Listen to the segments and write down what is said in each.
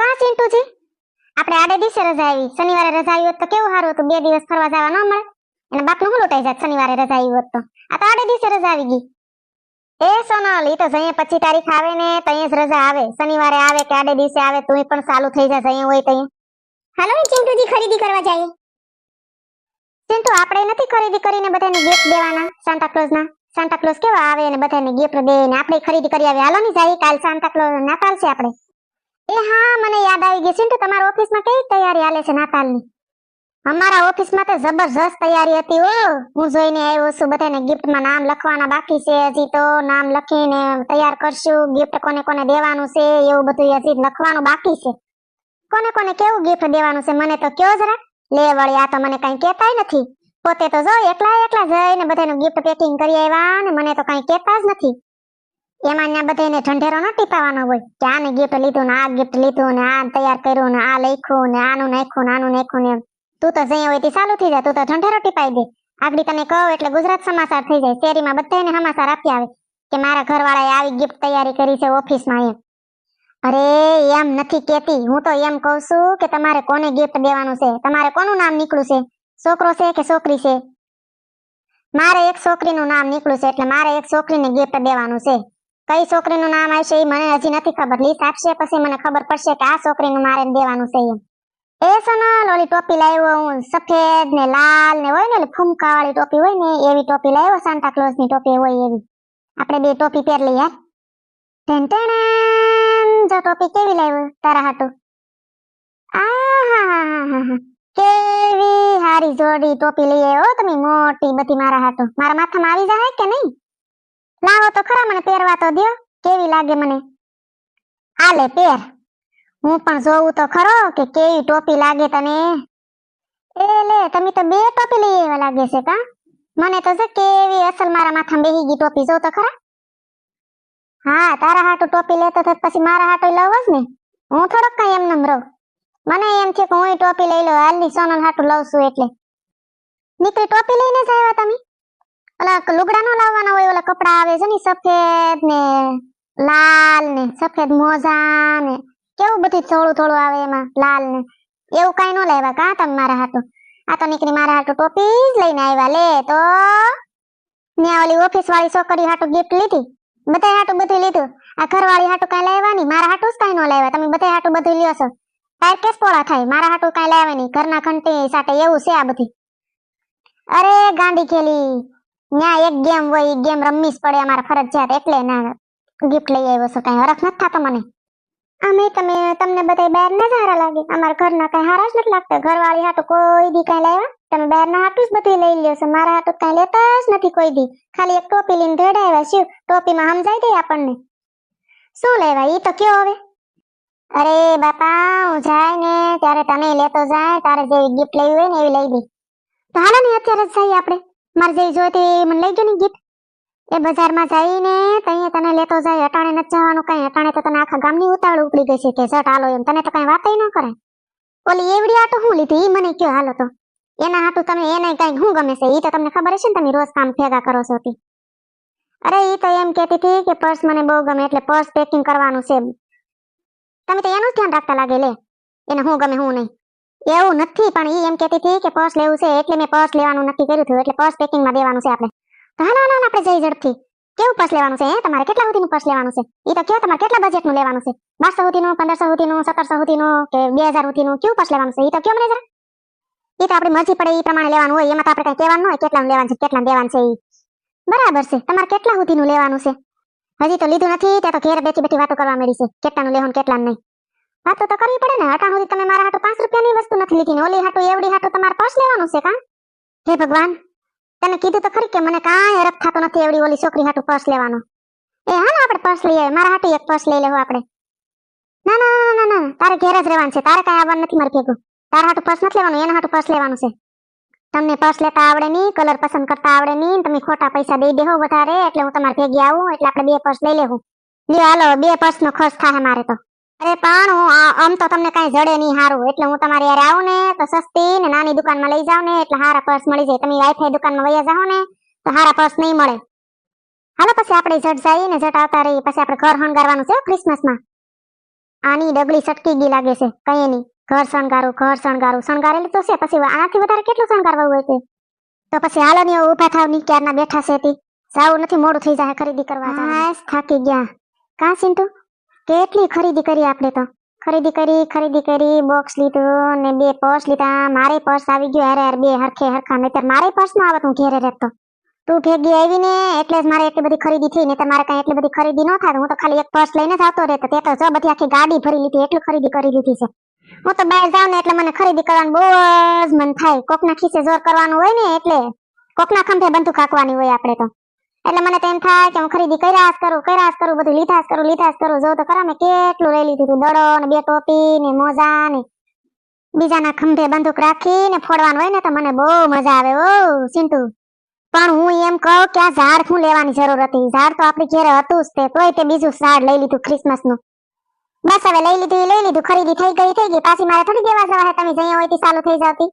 કા ચિંટુજી આપણે આડે દિવસે રજા આવી. શનિવારે રજા આવી તો કેવું સારું હતું? બે દિવસ ફરવા જવા ન મળે. અને બાપનું હું લૂંટાઈ જાત શનિવારે રજા આવી હોત તો? આ તો આડે દિવસે રજા આવી ગઈ. એ સોનલ, ઈ તો જઈએ પચી તારીખ આવે ને તઈએ જ રજા આવે. શનિવારે આવે કે આડે દિવસે આવે તો પણ ચાલુ થઈ જાય જઈએ હોય તઈએ હાલો ને ચિંટુજી, ખરીદી કરવા જઈએ. ચિંટુ, આપણે નથી ખરીદી કરીને બધાને ગિફ્ટ દેવાના સાન્ટા ક્લોઝના સાન્ટા કેવા આવે ને બધાને ગિફ્ટ દે ને આપણે ખરીદી કરી આવે? હાલો ને જઈએ, કાલ સાન્ટા ક્લોઝ નાતાલ છે આપણે. એ હા, મને યાદ આવી ગઈ તો તમારા ઓફિસમાં કઈ તૈયારી હાલે છે નાતાલની? અમારા ઓફિસમાં તો જબરજસ્ત તૈયારી હતી ઓ હું જોઈને આવ્યો છું, બધાને ગિફ્ટમાં નામ લખવાના બાકી છે. હજી તો નામ લખીને તૈયાર કરશું. ગિફ્ટ કોને કોને દેવાનું છે એવું બધું હજી લખવાનું બાકી છે. કોને કોને કેવું ગિફ્ટ દેવાનું છે મને તો કયો જરા. લે વળી, આ તો મને કઈ કહેતાય નથી. પોતે તો જો એકલા એકલા જઈને બધાનું ગિફ્ટ પેકિંગ કરી આવ્યા ને મને તો કઈ કહેતા જ નથી. એમાં ત્યાં બધાને ઢંઢેરો ન ટીપાવાનો હોય કે આને ગિફ્ટ લીધું ને આ ગિફ્ટ લીધું ને આ તૈયાર કર્યું ને આ લખ્યું ને આનું નાખ્યું ને આનું નાખ્યું ને તું તો જઈ હોય તે ચાલુ થઈ જાય તું તો ઠંઢેરો ટીપાઈ દે. આગળ તને કહો એટલે ગુજરાત સમાચાર થઈ જાય. શેરીમાં બધાને સમાચાર આપી આવે કે મારા ઘરવાળાએ આવી ગિફ્ટ તૈયારી કરી છે ઓફિસમાં એમ. અરે, એમ નથી કેતી હું તો એમ કહું છું કે તમારે કોને ગિફ્ટ દેવાનું છે? તમારે કોનું નામ નીકળ્યું છે? છોકરો છે કે છોકરી છે? મારે એક છોકરીનું નામ નીકળ્યું છે એટલે મારે એક છોકરીને ગિફ્ટ દેવાનું છે. કઈ છોકરીનું નામ આવશે એ મને હજી નથી ખબર. લીસ આપશે, પછી મને ખબર પડશે કે આ છોકરીનું મારે દેવાનું છે એમ. એ સોનલ ઓલી ટોપી લાવ્યો હું, સફેદ ને લાલ ને હોય ને, ઓલી ફૂમકા ટોપી હોય ને, એવી ટોપી લાવ્યો સાન્ટા ની ટોપી હોય એવી. આપણે બે ટોપી પહેર લઈએ ટેન ટેણ જો ટોપી કેવી લાવ્યો? તારા હા હા કેવી હારી જોડી ટોપી લઈ આવ્યો તમે, મોટી બધી મારા હાથો મારા માથામાં આવી જાય કે નહીં? લાવો તો ખરા મને પહેરવા તો દ્યો. કેવી લાગે મને? હાલે, પહેર. હું પણ જોઉં તો ખરો કે કેવી ટોપી લાગે તને. એ લે, તમે તો બે ટોપી લઈ આવ્યા લાગે છે કા? મને તો છે કેવી અસલ મારા માથામાં બેહી ગઈ ટોપી, જો તો ખરા. હા, તારા હાટુ ટોપી લેતો તો પછી મારા હાટુ લવ જ ને. હું થોડોક કઈ એમ નમ રહું મને એમ છે કે હું ટોપી લઈ લઉં. હાલની સોનલ હાટુ લઉં છું એટલે. નીકળી ટોપી લઈને જ આવ્યા તમે? ઓલા લુગડા નો લાવવાના હોય ઓલા કપડા આવે છે ને સફેદ ને લાલ ને, સફેદ મોજા ને. કેવું બધું થોડું થોડું આવે એમાં, લાલ ને. એવું કઈ ન લાવ્યા કા તમે મારા હાટુ આ તો નીકળી મારા હાટુ ટોપી જ લઈને આવ્યા લે તો. ને ઓલી ઓફિસ વાળી છોકરી હાટું ગિફ્ટ લીધી. બધા હાટું બધું લીધું. આ ઘરવાળી હાટું કઈ લાવ્યા મારા હાટું જ કઈ ન લાવ્યા. તમે બધા હાટું બધું લ્યો છો. ટાઈર કેસ પોળા થાય? મારા હાટું કઈ લાવ્યા નહીં? ઘરના ઘંટી સાથે એવું છે આ બધી અરે ગાંડી ખેલી. ન્યા એક ગેમ હોય ગેમ રમવી પડે, અમારે ફરજિયાત. એટલે ના ગિફ્ટ લઈ આવ્યો છો, કઈ હરખ નથી થતો મને. અમે તમે, તમને બધા બહાર ના જ લાગે. અમારા ઘરના કઈ હારા જ નથી લાગતા. ઘરવાળી હાટુ કોઈ દી કઈ લાવ્યા. તમે બહાર ના હાથું જ બધું લઈ લ્યો છો. મારા હાથ કઈ લેતા જ નથી કોઈ દી. ખાલી એક ટોપી લઈને ધડાવ્યા શું ટોપીમાં સમજાઈ દે આપણને. શું લેવા ઈ તો કયો હવે? અરે બાપા, હું જાય ને, ત્યારે તમે લેતો જાય. તારે જેવી ગિફ્ટ લેવી હોય ને, એવી લઈ દે. તો હાલો ને, અત્યારે જ જઈએ આપણે. મારે જેવી જોઈતી એ મને લઈ ગયો ને ગીત. એ બજારમાં જઈને તઈએ તને લેતો જાય, અટાણે ન જવાનું કઈ, અટાણે તો તને આખા ગામની ઉતાવળ ઉપડી ગઈ છે કે સટ હાલો એમ, તને તો કઈ વાતય ન કરે ઓલી એવડી આટો હું લીધી, ઈ મને કયો હાલો તો. એના હાટું તમે એને કઈ હું ગમે છે, ઈ તો તમને ખબર છે ને તમે રોજ કામ ભેગા કરો છો તી. અરે ઈ તો એમ કહેતી હતી કે પર્સ મને બહુ ગમે એટલે પર્સ પેકિંગ કરવાનું છે તમે તો એનું જ ધ્યાન રાખતા લાગે લે. એને હું ગમે હું નહીં. એવું નથી, પણ ઈ એમ કહેતી હતી કે પર્સ લેવું છે એટલે મેં પર્સ લેવાનું નક્કી કર્યું હતું, એટલે પર્સ પેકિંગમાં દેવાનું છે આપણે. તો હાલો હાલો આપણે જઈ ઝડપથી. કેવું પર્સ લેવાનું છે તમારે કેટલા સુધીનું પર્સ લેવાનું છે? ઈ તો કયો, તમારે કેટલા બજેટનું લેવાનું છે? બારસો સુધીનું, પંદરસો સુધીનું, સત્તરસો સુધીનું કે બે હજાર સુધીનું? કેવું પર્સ લેવાનું છે? ઈ તો કયો મને જરા? ઈ તો આપણી મરજી પડે, ઈ પ્રમાણે લેવાનું હોય, એમાં તો આપણે કઈ કહેવાનું હોય કેટલાનું લેવાનું છે, કેટલાનું દેવાનું છે, ઈ. બરાબર છે. તમારે કેટલા સુધીનું લેવાનું છે? હજી તો લીધું નથી, ત્યાં તો ઘેર બેઠી બેઠી વાતો કરવા મળી છે, કેટલાનું લેવું કેટલાનું નહીં. વાતો તો કરવી પડે ને. અટાણ સુધી તમે મારા હાટુ પાંચ રૂપિયાની વસ્તુ નથી લીધી ને. ઓલી હાટુ, એવડી હાટુ તમારે પર્સ લેવાનું છે કા? હે ભગવાન તને કીધું તો ખરી કે મને કાંઈ હરખ થતો નથી એવડી ઓલી છોકરી હાટુ પર્સ લેવાનો. એ, હા ને, આપણે પર્સ લઈ આવે મારા હાટુ એક પર્સ લઈ લેવું આપણે. ના ના ના ના ના તારે ઘેર જ રહેવાનું છે. તારે કાંઈ આવવાનું નથી મારી ભેગું. તારા હાટુ પર્સ નથી લેવાનું, એના હાટુ પર્સ લેવાનું છે. તમને પર્સ લેતા આવડે નહીં કલર પસંદ કરતા આવડે નહીં તમે ખોટા પૈસા દઈ દેહો વધારે, એટલે હું તમારે ભેગી આવું, એટલે આપણે બે પર્સ લઈ લેવું. લ્યો, હાલો, બે પર્સ નો ખર્ચ થાય મારે તો. અરે પણ હું આમ તો તમને કઈ જડે નહીં હારું. એટલે હું તમારી યારે આવું ને તો સસ્તી ને નાની દુકાનમાં લઈ જાવ ને, એટલે હારા પર્સ મળી જાય. તમે વાઈફાઈ દુકાનમાં વયા જાઓ ને, તો હારા પર્સ નહીં મળે. હાલો પછી આપણે જટ જઈએ ને જટ આવતા રહીએ. પછી આપણે ઘર શણગારવાનું છે ક્રિસમસમાં આની ડગલી સટકી ગઈ લાગે છે. કઈ નહીં. ઘર શણગારું ઘર શણગારું. શણગારેલું તો છે. પછી આનાથી વધારે કેટલું શણગારવું હોય છે તો પછી હાલો ની ઊભા થાવની ક્યારના બેઠા છે જાવું નથી, મોડું થઈ જાય ખરીદી કરવા થાકી ગયા. કા સિંટુ કેટલી ખરીદી કરી આપણે તો? ખરીદી કરી ખરીદી કરી બોક્સ લીધું ને બે પર્સ લીધા. મારે પર્સ આવી ગયો અરે હારે બે હરખે હરખા. નહીતર મારે પર્સ ના આવત હું ઘેરે રહેતો. તું ભેગી આવી ને એટલે જ મારે એટલી બધી ખરીદી થઈ. ને મારે કઈ એટલી બધી ખરીદી ન થાય. હું તો ખાલી એક પર્સ લઈને જ આવતો રહેતો. તે તો જો બધી આખી ગાડી ભરી લીધી, એટલી ખરીદી કરી લીધી છે. હું તો બહાર જાઉં ને એટલે મને ખરીદી કરવાનું બહુ જ મન થાય. કોકના ખીસે જોર કરવાનું હોય ને એટલે. કોકના ખંભે બંદૂક હાંકવાની હોય આપણે તો. એટલે મને તો એમ થાય કે હું ખરીદી કર્યા કરું કર્યા કરું, બધું લીધા કરું લીધા કરું. જો તો ખરા મેં કેટલું લઈ લીધું હતું દડો ને બે ટોપી ને મોજા ને બીજાના ખંભે બંદૂક રાખી ને ફોડવાનું હોય ને તો મને બહુ મજા આવે ઓ સિંટુ. પણ હું એમ કહું કે આ ઝાડ શું લેવાની જરૂર હતી? ઝાડ તો આપણી ઘેરે હતું જ તે, તોય તે બીજું ઝાડ લઈ લીધું ક્રિસમસનું બસ હવે લઈ લીધું લઈ લીધું, ખરીદી થઈ ગઈ થઈ ગઈ. પાછી મારે થોડી દેવા જવા તમે જઈ હોય તે ચાલુ થઈ જાવતી.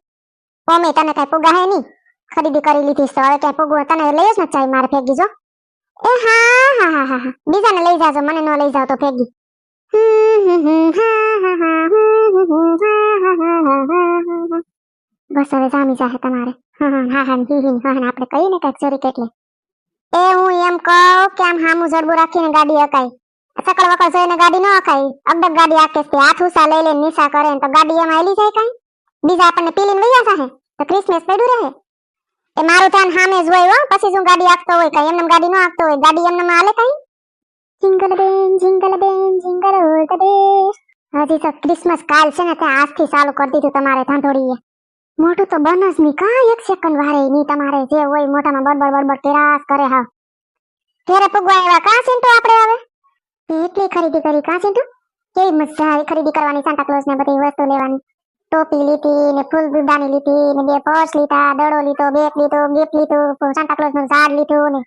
ઓમે તને કઈ પુગા હે નહીં. ખરીદી કરી લીધી છે. હવે ક્યાંય તને લઈ જ ન ચાઈ મારે ફેંકી જો. એ હા હા હા હા બીજાને લઈ જાજો, મને ન લઈ જાવ તો ફેંકી બસ હવે જામી જાહે તમારે. હા હા હા, હી હી, હા આપણે કહીને કંઈક ચોરી કેટલે. એ હું એમ કહું કે આમ હામું જડબું રાખીને ગાડી અકાય સકળ વકળ જોઈને ગાડી ન અકાય અગડક ગાડી આકે તે હાથ ઉસા લઈ લઈને નિશા કરે તો ગાડી એમાં હેલી જાય કઈ. બીજા આપણને પીલીને વૈયા જાહે તો ક્રિસમસ પડ્યું રહે. એ મારું ધ્યાન સામે જ પછી શું ગાડી આખતો હોય. કઈ એમને ગાડી ન આખતો હોય. ગાડી એમને હાલે કઈ? જિંગલ બેન જિંગલ બેન જિંગલ ઓલ ધ હજી તો ક્રિસમસ કાલ છે ને ત્યાં આજથી ચાલુ કરી દીધું તમારે ધાંધોડીએ મોટું તો બન જ નહીં કા એક સેકન્ડ વારે નહીં તમારે જે હોય મોટામાં બડબડ બડબડ કેરાસ કરે હા. ઘેરે પગવા આવ્યા? કા ચિંટુ આપણે હવે? એટલી ખરીદી કરી? કા ચિંટુ? કેવી મજા આવી ખરીદી કરવાની સાન્ટા ક્લોઝ ને બધી વસ્તુ લેવાની. ટોપી લીધી ને ફૂલ ગુદાની લીધી ને બે પર્સ લીધા દડો લીધો બેગ લીધો ગિફ્ટ લીધું સાન્ટા ક્લોઝનું ઝાડ લીધું ને